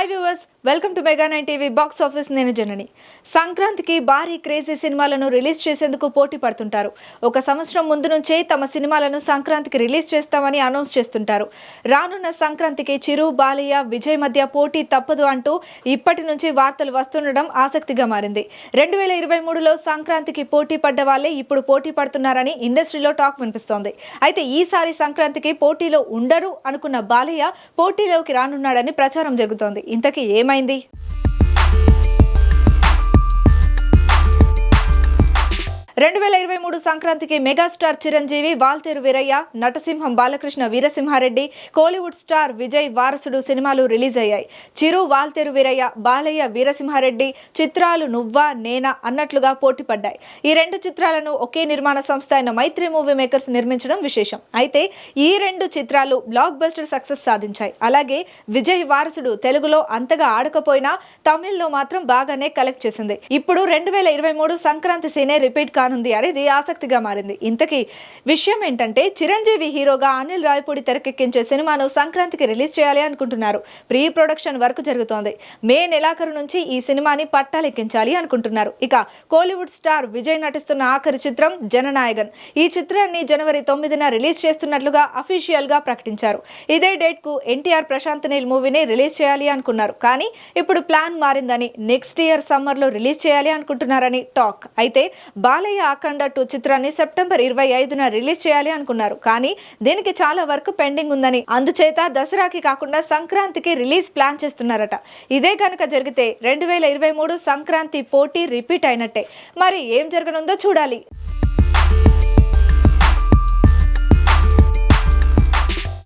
hi viewers. Welcome to mega nine TV box office. నేను జనని. సంక్రాంతికి భారీ క్రేజీ సినిమాలను రిలీజ్ చేసేందుకు పోటీ పడుతుంటారు. ఒక సంవత్సరం ముందు నుంచే తమ సినిమాలను సంక్రాంతికి రిలీజ్ చేస్తామని అనౌన్స్ చేస్తుంటారు. రానున్న సంక్రాంతికి చిరు బాలయ్య విజయ్ మధ్య పోటీ తప్పదు అంటూ ఇప్పటి నుంచి వార్తలు వస్తుండడం ఆసక్తిగా మారింది. రెండు వేల ఇరవై మూడులో సంక్రాంతికి పోటీ పడ్డ వాళ్ళే ఇప్పుడు పోటీ పడుతున్నారని ఇండస్ట్రీలో టాక్ వినిపిస్తోంది. అయితే ఈసారి సంక్రాంతికి పోటీలో ఉండరు అనుకున్న బాలయ్య పోటీలోకి రానున్నాడని ప్రచారం జరుగుతోంది. ఇంతకీ ఏమైంది రెండు వేల ఇరవై మూడు సంక్రాంతికి మెగాస్టార్ చిరంజీవి వాల్తేరు వీరయ్య నటసింహం బాలకృష్ణ వీరసింహారెడ్డి కోలీవుడ్ స్టార్ విజయ్ వారసుడు సినిమాలు రిలీజ్ అయ్యాయి. చిరు వాల్తేరు వీరయ్య బాలయ్య వీరసింహారెడ్డి చిత్రాలు నువ్వా నేనా అన్నట్లుగా పోటీ పడ్డాయి. ఈ రెండు చిత్రాలను ఒకే నిర్మాణ సంస్థ అయిన మైత్రి మూవీ మేకర్స్ నిర్మించడం విశేషం. అయితే ఈ రెండు చిత్రాలు బ్లాక్ బస్టర్ సక్సెస్ సాధించాయి. అలాగే విజయ్ వారసుడు తెలుగులో అంతగా ఆడకపోయినా తమిళ్ళో మాత్రం బాగానే కలెక్ట్ చేసింది. ఇప్పుడు రెండు వేల ఇరవై మూడు సంక్రాంతి సీనే రిపీట్ కానుంది అనేది ఆసక్తిగా మారింది. ఇంతకీ విషయం ఏంటంటే చిరంజీవి హీరోగా అనిల్ రాయపూడి తెరకెక్కించే సినిమాను సంక్రాంతికి రిలీజ్ చేయాలి అనుకుంటున్నారు. ప్రీ ప్రొడక్షన్ వర్క్ జరుగుతోంది. మే నెలాఖరు నుంచి ఈ సినిమాని పట్టాలెక్కించాలి అనుకుంటున్నారు. ఇక కోలీవుడ్ స్టార్ విజయ్ నటిస్తున్న ఆఖరి చిత్రం జననాయగన్. ఈ చిత్రాన్ని జనవరి తొమ్మిదిన రిలీజ్ చేస్తున్నట్లుగా అఫీషియల్గా ప్రకటించారు. ఇదే డేట్కు ఎన్టీఆర్ ప్రశాంత్ నీల్ మూవీని రిలీజ్ చేయాలి అనుకున్నారు. కానీ ఇప్పుడు ప్లాన్ మారిందని నెక్స్ట్ ఇయర్ సమ్మర్లో రిలీజ్ చేయాలి అనుకుంటున్నారని టాక్. అయితే బాలయ్య అఖండ టూ చిత్రాన్ని సెప్టెంబర్ ఇరవై ఐదున రిలీజ్ చేయాలి అనుకున్నారు. కానీ దీనికి చాలా వర్క్ పెండింగ్ ఉందని. అందుచేత దసరాకి కాకుండా సంక్రాంతికి రిలీజ్ ప్లాన్ చేస్తున్నారట. ఇదే కనుక జరిగితే రెండు వేల ఇరవై మూడు సంక్రాంతి పోటీ రిపీట్ అయినట్టే. మరి ఏం జరగనుందో చూడాలి.